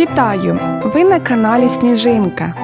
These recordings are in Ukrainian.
Вітаю! Ви на каналі Сніжинка.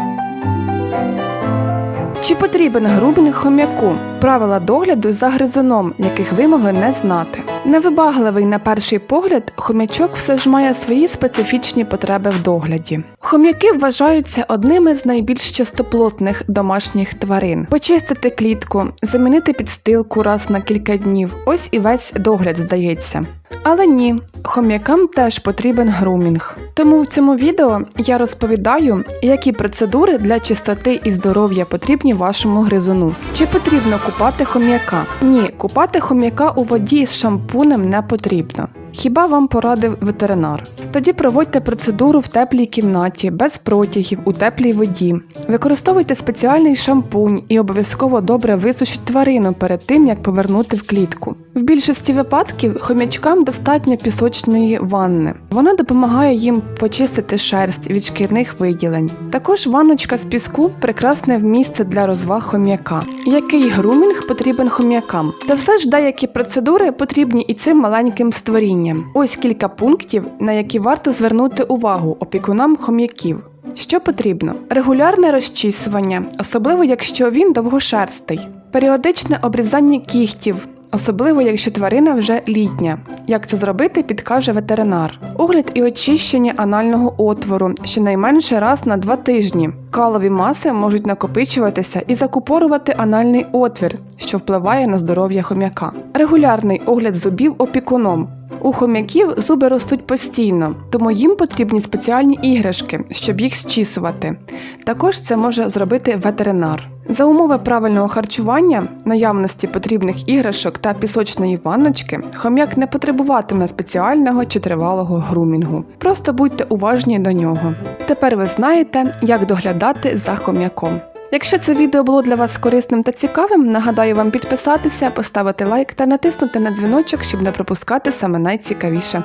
Чи потрібен грубінг хом'яку? Правила догляду за гризуном, яких ви могли не знати. Невибагливий на перший погляд, хом'ячок все ж має свої специфічні потреби в догляді. Хом'яки вважаються одними з найбільш частоплотних домашніх тварин. Почистити клітку, замінити підстилку раз на кілька днів. Ось і весь догляд здається. Але ні, хом'якам теж потрібен грумінг. Тому в цьому відео я розповідаю, які процедури для чистоти і здоров'я потрібні вашому гризуну. Чи потрібно купати хом'яка? Ні, купати хом'яка у воді з шампунем не потрібно. Хіба вам порадив ветеринар? Тоді проводьте процедуру в теплій кімнаті, без протягів, у теплій воді. Використовуйте спеціальний шампунь і обов'язково добре висушіть тварину перед тим, як повернути в клітку. В більшості випадків хомячкам достатньо пісочної ванни. Вона допомагає їм почистити шерсть від шкірних виділень. Також ванночка з піску прекрасне місце для розваг хом'яка. Який грумінг потрібен хом'якам? Та все ж деякі процедури потрібні і цим маленьким створінням. Ось кілька пунктів, на які варто звернути увагу опікунам хом'яків. Що потрібно? Регулярне розчісування, особливо якщо він довгошерстий, періодичне обрізання кігтів, особливо якщо тварина вже літня. Як це зробити, підкаже ветеринар. Огляд і очищення анального отвору щонайменше раз на два тижні. Калові маси можуть накопичуватися і закупорувати анальний отвір, що впливає на здоров'я хом'яка. Регулярний огляд зубів опікуном. У хом'яків зуби ростуть постійно, тому їм потрібні спеціальні іграшки, щоб їх зчісувати. Також це може зробити ветеринар. За умови правильного харчування, наявності потрібних іграшок та пісочної ванночки, хом'як не потребуватиме спеціального чи тривалого грумінгу. Просто будьте уважні до нього. Тепер ви знаєте, як доглядати за хом'яком. Якщо це відео було для вас корисним та цікавим, нагадаю вам підписатися, поставити лайк та натиснути на дзвіночок, щоб не пропускати саме найцікавіше.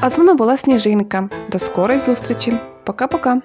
А з вами була Сніжинка. До скорої зустрічі. Пока-пока.